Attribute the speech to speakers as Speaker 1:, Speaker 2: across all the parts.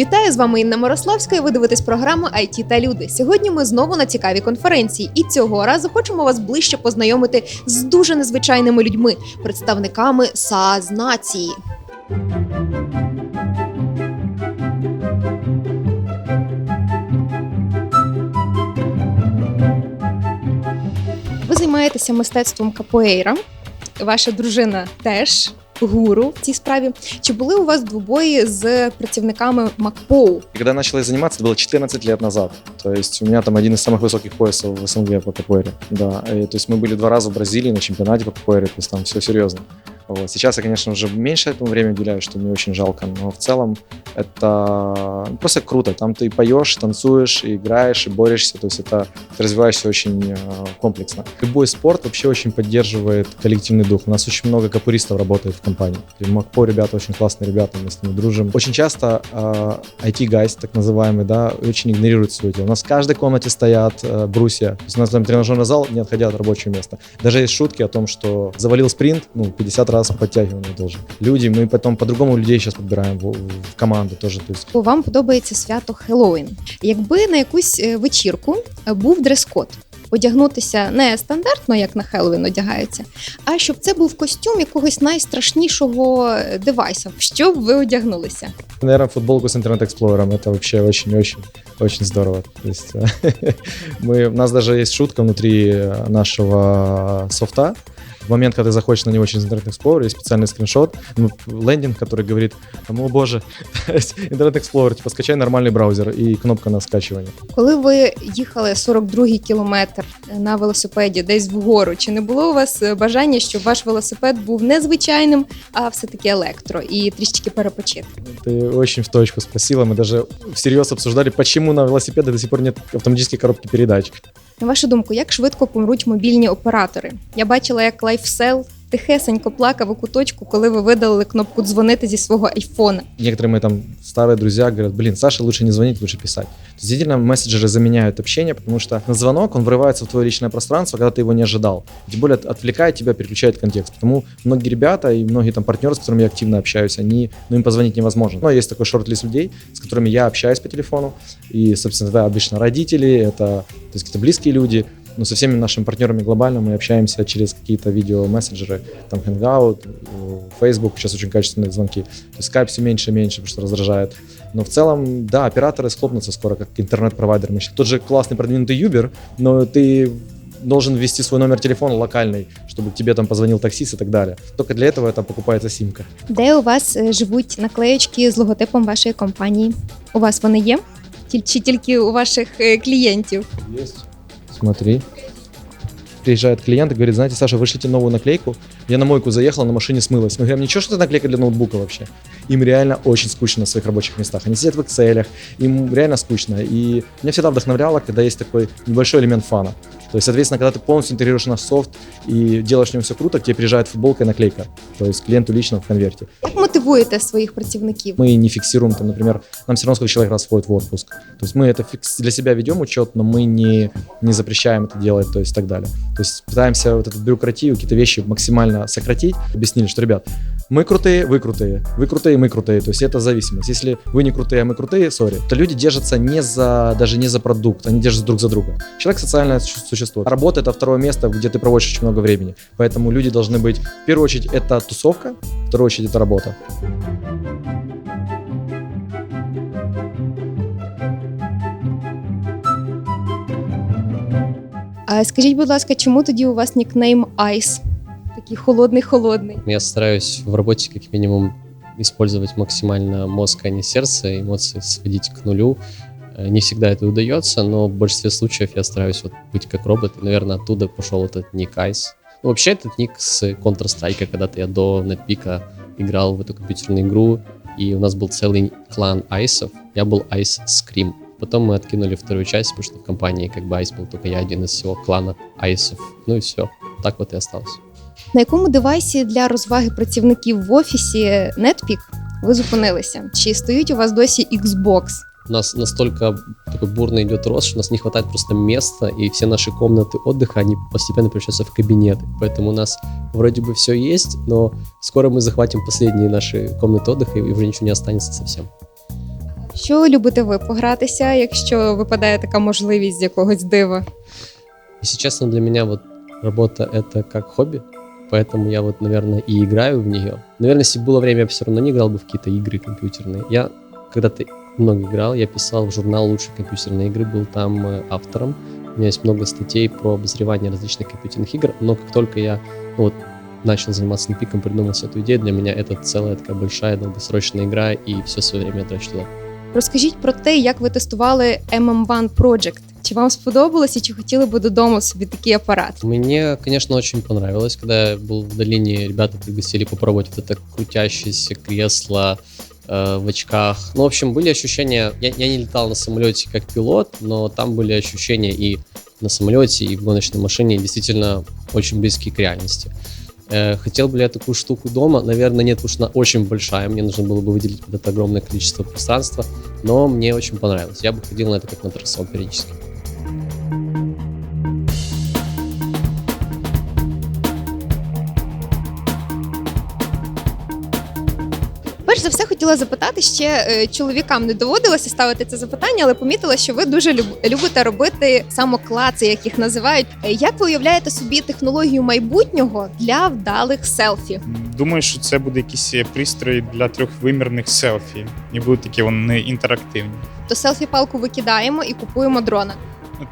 Speaker 1: Вітаю з вами Інна Мирославська. і Ви дивитесь програму IT та люди. Сьогодні ми знову на цікавій конференції, і цього разу хочемо вас ближче познайомити з дуже незвичайними людьми, представниками САЗ нації. Ви займаєтеся мистецтвом капоейра. Ваша дружина теж гуру в цій справі. Чи були у вас двобої з працівниками МакПоу?
Speaker 2: И когда я начал ей заниматься, это было 14 лет назад. То есть у меня там один из самых высоких поясов в СНГ по капоэре. Да, и, то есть мы были два раза в Бразилии на чемпионате по капоэре, то есть там все серьезно. Вот. Сейчас я, конечно, уже меньше этому времени уделяю, что мне очень жалко, но в целом это просто круто. Там ты поешь, танцуешь, и играешь, и борешься, то есть это ты развиваешься очень э, комплексно. Любой спорт вообще очень поддерживает коллективный дух. У нас очень много капуристов работает в компании. В МакПо ребята очень классные ребята, мы с ними дружим. Очень часто э, IT-гайс, так называемый, да, очень игнорирует свое дело. У нас в каждой комнате стоят э, брусья. То есть у нас там тренажерный зал, не отходя от рабочего места. Даже есть шутки о том, что завалил спринт, ну, 50 раз подтягивания должен. Люди, мы потом по-другому людей сейчас подбираем в, в команду тоже. То есть
Speaker 1: Бо вам подобається свято Хеллоуін. Якби на якусь е, вечірку е, був дрес-код, одягнутися не стандартно, як на Хеллоуін одягаються, а щоб це був костюм якогось найстрашнішого е, девайса. В що б ви одягнулися?
Speaker 2: Наверное, футболку с интернет-эксплорером это вообще очень-очень очень здорово. То есть, э, мы, у нас даже есть шутка внутри э, нашего софта. В момент, когда ты заходишь на него через интернет-эксплорер, есть специальный скриншот, ну, лендинг, который говорит, там, о боже, то есть интернет-эксплорер, типа скачай нормальный браузер и кнопка на скачивание.
Speaker 1: Коли ви їхали 42-й кілометр на велосипеді десь вгору, чи не було у вас е, бажання, щоб ваш велосипед був не звичайним, а все-таки електро і трішечки перепочити?
Speaker 2: Ты очень в точку спросила. Мы даже всерьез обсуждали, почему на велосипедах до сих пор нет автоматической коробки передач.
Speaker 1: На вашу думку, як швидко помруть мобільні оператори? Я бачила, як LifeSell тихесенько плакав у куточку, коли ви видалили кнопку дзвонити зі свого айфона.
Speaker 2: Некоторые мои там старые друзья говорят, блин, Саша, лучше не звонить, лучше писать. То есть, Действительно, мессенджеры заменяют общение, потому что на звонок он врывается в твое личное пространство, когда ты его не ожидал. Тем более от- отвлекает тебя, переключает контекст. Потому многие ребята и многие там партнеры, с которыми я активно общаюсь, они, ну, им позвонить невозможно. Но есть такой шорт-лист людей, с которыми я общаюсь по телефону. И, собственно, это обычно родители, это то есть какие-то близкие люди. Но со всеми нашими партнерами глобально мы общаемся через какие-то видео-мессенджеры, там Hangout, э, Facebook, сейчас очень качественные звонки. То есть Skype все меньше и меньше, потому что раздражает. Но в целом, да, операторы схлопнутся скоро, как интернет-провайдер. Мы щас- Тот же классный продвинутый Uber, но ты должен ввести свой номер телефона локальный, чтобы к тебе там позвонил таксист и так далее. Только для этого это покупается симка.
Speaker 1: Де у вас е, живуть наклеєчки з логотипом вашої компанії? У вас вони є? Тіль- Чи тільки у ваших е, клієнтів?
Speaker 2: Есть. Смотри. Приезжает клиент и говорит, знаете, Саша, вышлите новую наклейку. Я на мойку заехал, на машине смылась. Мы говорим, ничего, что это наклейка для ноутбука вообще. Им реально очень скучно на своих рабочих местах. Они сидят в Excel, им реально скучно. И меня всегда вдохновляло, когда есть такой небольшой элемент фана. То есть, соответственно, когда ты полностью интегрируешь наш софт и делаешь в нем все круто, к тебе приезжает футболка и наклейка. То есть клиенту лично в конверте.
Speaker 1: Як мотивуєте своїх працівників?
Speaker 2: Мы не фиксируем, там, например, нам все равно сколько человек раз входит в отпуск. То есть мы это фикс- для себя ведем учет, но мы не, не запрещаем это делать, то есть так далее. То есть пытаемся вот эту бюрократию, какие-то вещи максимально сократить. Объяснили, что, ребят, мы крутые, вы крутые, вы крутые, мы крутые. То есть это зависимость. Если вы не крутые, а мы крутые, сори, то люди держатся не за, даже не за продукт, они держатся друг за друга. Человек социальное су- существо. Работа — это второе место, где ты проводишь очень много времени. Поэтому люди должны быть, в первую очередь, это тусовка, в вторую очередь, это работа.
Speaker 1: А скажіть, будь ласка, чому тоді у вас нікнейм Ice? Такий холодний-холодний.
Speaker 3: Я стараюсь в работе как минимум использовать максимально мозг, а не сердце, эмоции сводить к нулю. Э, Не всегда это удается, но в большинстве случаев я стараюсь вот быть как робот. И, наверное, оттуда пошел этот ник Ice. Ну, вообще, этот ник с Counter-Strike, когда-то я до NetPeak играл в эту компьютерную игру, и у нас был целый клан айсов. Я был Ice Scream. Потом мы откинули вторую часть, потому что в компании как бы Ice был только я один из всего клана айсов. Ну и все. Так вот и осталось.
Speaker 1: На якому девайсі для розваги працівників в офісі NetPeak ви зупинилися? Чи стоїть у вас досі Xbox?
Speaker 3: У нас настолько такой бурный идет рост, что у нас не хватает просто места, и все наши комнаты отдыха, они постепенно превращаются в кабинеты. Поэтому у нас вроде бы все есть, но скоро мы захватим последние наши комнаты отдыха, и уже ничего не останется совсем.
Speaker 1: Що любите ви погратися, якщо випадає така можливість з якогось дива?
Speaker 3: Если честно, для меня вот работа это как хобби, поэтому я вот, наверное, и играю в нее. Наверное, если бы было время, я бы все равно не играл бы в какие-то игры компьютерные. Я когда-то много играл, я писал в журнал «Лучшие компьютерные игры», был там э, автором. У меня есть много статей про обозревание различных компьютерных игр, но как только я ну, вот, начал заниматься пиком, придумал себе эту идею, для меня это целая такая большая долгосрочная игра, и все свое время я трачу туда.
Speaker 1: Розкажіть про те, як ви тестували MM1 Project. Чи вам сподобалось і чи хотіли би додому собі такий апарат?
Speaker 3: Мне, конечно, очень понравилось, когда я был в долине, ребята пригласили попробовать вот это крутящееся кресло э, в очках. Ну, в общем, были ощущения, я, я не летал на самолете как пилот, но там были ощущения и на самолете, и в гоночной машине действительно очень близкие к реальности. Э, Хотел бы ли я такую штуку дома? Наверное, нет, потому что она очень большая. Мне нужно было бы выделить под это огромное количество пространства. Но мне очень понравилось. Я бы ходил на это как на аттракцион периодически.
Speaker 1: За все, хотіла запитати ще е, чоловікам не доводилося ставити це запитання, але помітила, що ви дуже люб- любите робити самоклаци, як їх називають. Е, Як ви уявляєте собі технологію майбутнього для вдалих селфі?
Speaker 4: Думаю, що це буде якісь пристрої для трьохвимірних селфі, і будуть такі вони інтерактивні.
Speaker 1: То селфі-палку викидаємо і купуємо дрона.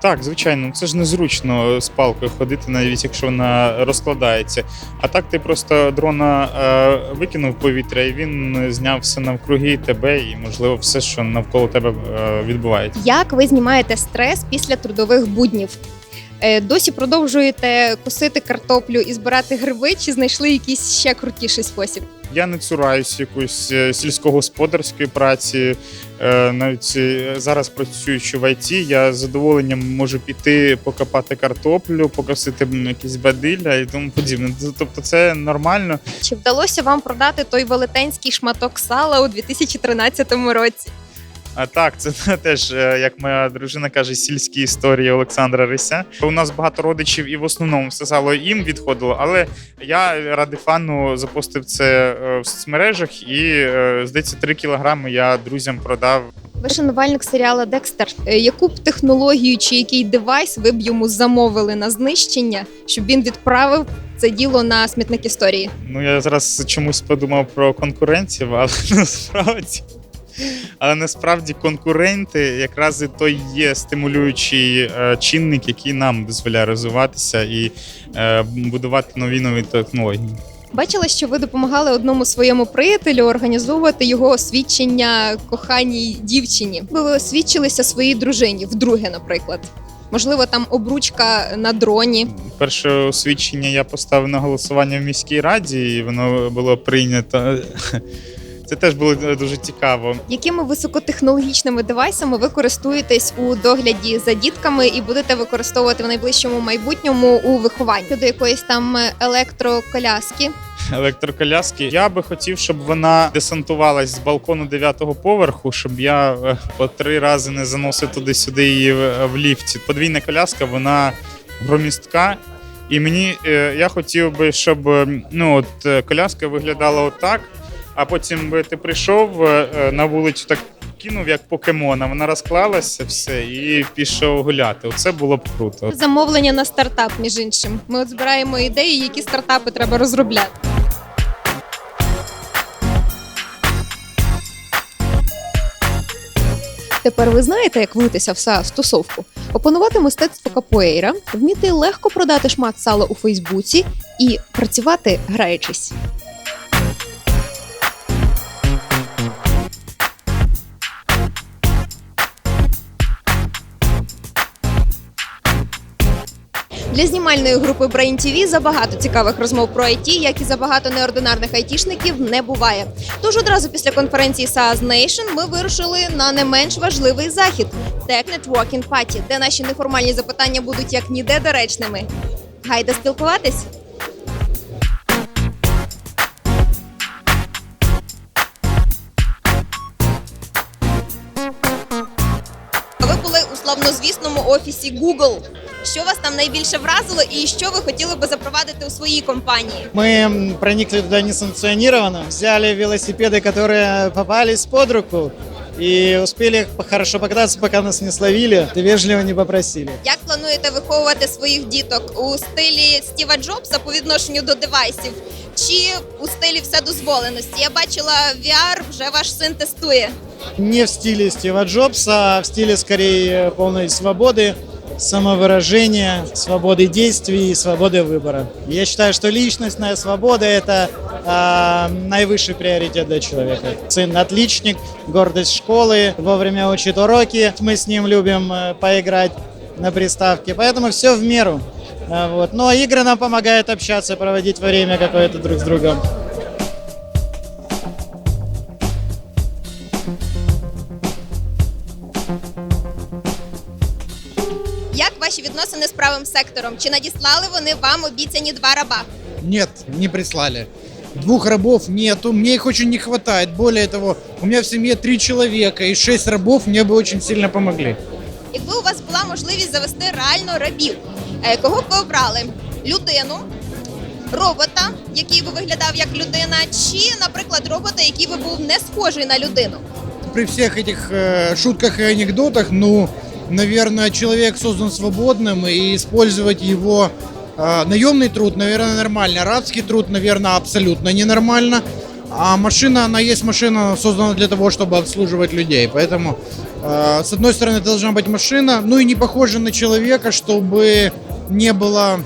Speaker 4: Так, звичайно, це ж незручно з палкою ходити, навіть якщо вона розкладається. А так ти просто дрона е, викинув повітря, і він зняв все навкруги тебе, і можливо все, що навколо тебе е, відбувається.
Speaker 1: Як ви знімаєте стрес після трудових буднів? Е, Досі продовжуєте косити картоплю і збирати гриби, чи знайшли якийсь ще крутіший спосіб?
Speaker 4: Я не цураюсь якоїсь е, сільськогосподарської праці. Е, Навіть е, зараз працюючи в ІТ, я з задоволенням можу піти покопати картоплю, покосити якісь бадилля і тому подібне. Тобто це нормально.
Speaker 1: Чи вдалося вам продати той велетенський шматок сала у 2013 році?
Speaker 4: А так, це теж, е, як моя дружина каже, сільські історії Олександра Рися. У нас багато родичів, і в основному все сало їм відходило. Але я ради фану запостив це е, в соцмережах, і е, здається, 3 кілограми я друзям продав.
Speaker 1: Ви шанувальник серіала Декстер. Яку б технологію чи який девайс ви б йому замовили на знищення, щоб він відправив це діло на смітник історії?
Speaker 4: Ну, я зараз чомусь подумав про конкурентів, але насправді. Але насправді конкуренти якраз і той є стимулюючий е, чинник, який нам дозволяє розвиватися і е, будувати нові нові технології.
Speaker 1: Бачила, що ви допомагали одному своєму приятелю організовувати його освідчення коханій дівчині. Ви освідчилися своїй дружині, вдруге, наприклад. Можливо, там обручка на дроні.
Speaker 4: Перше освідчення я поставив на голосування в міській раді, і воно було прийнято. Це теж було дуже цікаво.
Speaker 1: Якими високотехнологічними девайсами ви користуєтесь у догляді за дітками і будете використовувати в найближчому майбутньому у вихованні до якоїсь там електроколяски?
Speaker 4: електроколяски. Я би хотів, щоб вона десантувалась з балкону дев'ятого поверху, щоб я е, по три рази не заносив туди-сюди її в, ліфті. Подвійна коляска, вона громістка. І мені е, я хотів би, щоб е, ну от е, коляска виглядала отак, а потім би ти прийшов е, е, на вулицю, так кинув як покемона. Вона розклалася все і пішов гуляти. Оце було б круто.
Speaker 1: Замовлення на стартап, між іншим. Ми от збираємо ідеї, які стартапи треба розробляти. Тепер ви знаєте, як влитися в са- стосовку. Опанувати мистецтво капоейра, вміти легко продати шмат сала у Фейсбуці і працювати граючись. Для знімальної групи Brain TV забагато цікавих розмов про IT, як і забагато неординарних айтішників, не буває. Тож одразу після конференції SaaS Nation ми вирушили на не менш важливий захід Tech Networking Party, де наші неформальні запитання будуть як ніде доречними. Гайда спілкуватись. Ви були у славнозвісному офісі Google. Що вас там найбільше вразило, і що ви хотіли би запровадити у своїй компанії?
Speaker 5: Мы м, проникли туда несанкционированно, взяли велосипеды, которые попались под руку, И успели хорошо покататься, пока нас не словили, и вежливо не попросили.
Speaker 1: Як плануєте виховувати своїх діток у стилі Стіва Джобса по відношенню до девайсів? Чи у стилі вседозволеності? Я бачила VR, вже ваш син тестує.
Speaker 5: Не в стиле Стива Джобса, а в стиле скорее полной свободы, самовыражения, свободы действий и свободы выбора. Я считаю, что личностная свобода – это а, наивысший приоритет для человека. Сын отличник, гордость школы, вовремя учит уроки. Мы с ним любим э, поиграть на приставке, поэтому все в меру. А, Вот. Но игры нам помогают общаться, проводить время какое-то друг с другом.
Speaker 1: Як ваші відносини з правим сектором? Чи надіслали вони вам обіцяні два раба?
Speaker 6: Нет, не прислали. Двух рабов нету, мне их очень не хватает. Более того, у меня в семье три человека, и шесть рабов мне бы очень сильно помогли.
Speaker 1: Якби у вас була можливість завести реально рабів, е, кого б ви обрали? Людину, робота, який би виглядав як людина, чи, наприклад, робота, який би був не схожий на людину?
Speaker 6: При всех этих э, шутках и анекдотах, ну, наверное, человек создан свободным, и использовать его э, наемный труд, наверное, нормально. Рабский труд, наверное, абсолютно ненормально. А машина, она есть машина, создана для того, чтобы обслуживать людей. Поэтому, э, с одной стороны, должна быть машина, ну и не похожа на человека, чтобы не было,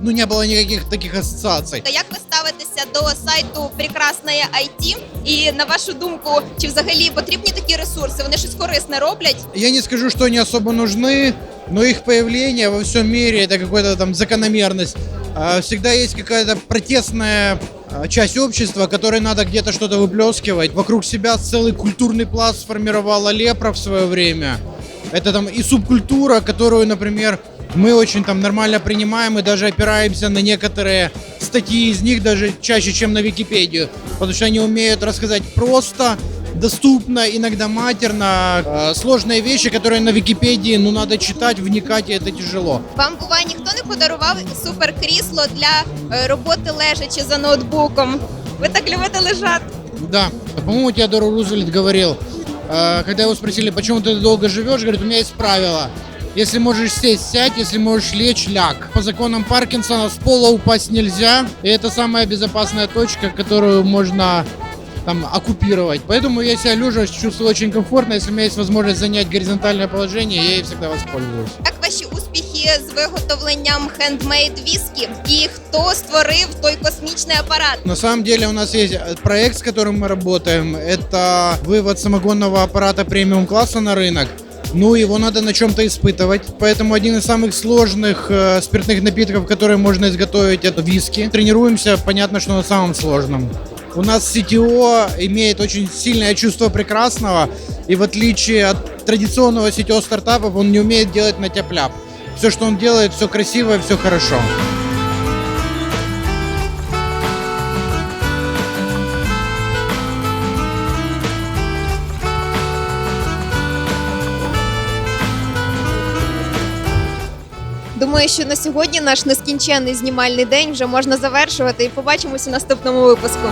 Speaker 6: ну, не было никаких таких ассоциаций.
Speaker 1: Та як ви ставитеся до сайту Прекрасної IT? І на вашу думку, чи взагалі потрібні такі ресурси? Вони щось корисне роблять?
Speaker 6: Я не скажу, что они особо нужны, но их появление во всем мире это какая-то там закономерность. А, Всегда есть какая-то протестная а, часть общества, которой надо где-то что-то выплескивать. Вокруг себя целый культурный пласт сформировала лепра в свое время. Это там и субкультура, которую, например, мы очень там нормально принимаем и даже опираемся на некоторые статьи из них даже чаще, чем на Википедию, потому что они умеют рассказать просто, доступно, иногда матерно, э, сложные вещи, которые на Википедии, ну, надо читать, вникать, и это тяжело.
Speaker 1: Вам буває ніхто не подарував суперкрісло для е, роботи лежачи за ноутбуком? Ви так любите лежати?
Speaker 6: Да, по-моему, Теодор Рузвельт говорил, э, когда его спросили, почему ты долго живешь, говорит, у меня есть правило. Если можешь сесть, сядь, если можешь лечь, ляг. По законам Паркинсона с пола упасть нельзя, и это самая безопасная точка, которую можно там оккупировать. Поэтому я себя лежа чувствую очень комфортно. Если у меня есть возможность занять горизонтальное положение, я ей всегда воспользуюсь.
Speaker 1: Як ваші успіхи з виготовленням хендмейд віскі? І хто створив той космічний апарат?
Speaker 6: На самом деле у нас есть э, проект, с которым мы работаем. Это вывод самогонного аппарата премиум класса на рынок. Ну, его надо на чем-то испытывать. Поэтому один из самых сложных э, спиртных напитков, которые можно изготовить, это виски. Тренируемся, понятно, что на самом сложном. У нас CTO имеет очень сильное чувство прекрасного, и в отличие от традиционного CTO стартапов, он не умеет делать на тяп-ляп. Все, что он делает, все красиво и все хорошо.
Speaker 1: Думаю, що на сьогодні наш нескінченний знімальний день вже можна завершувати і побачимось у наступному випуску.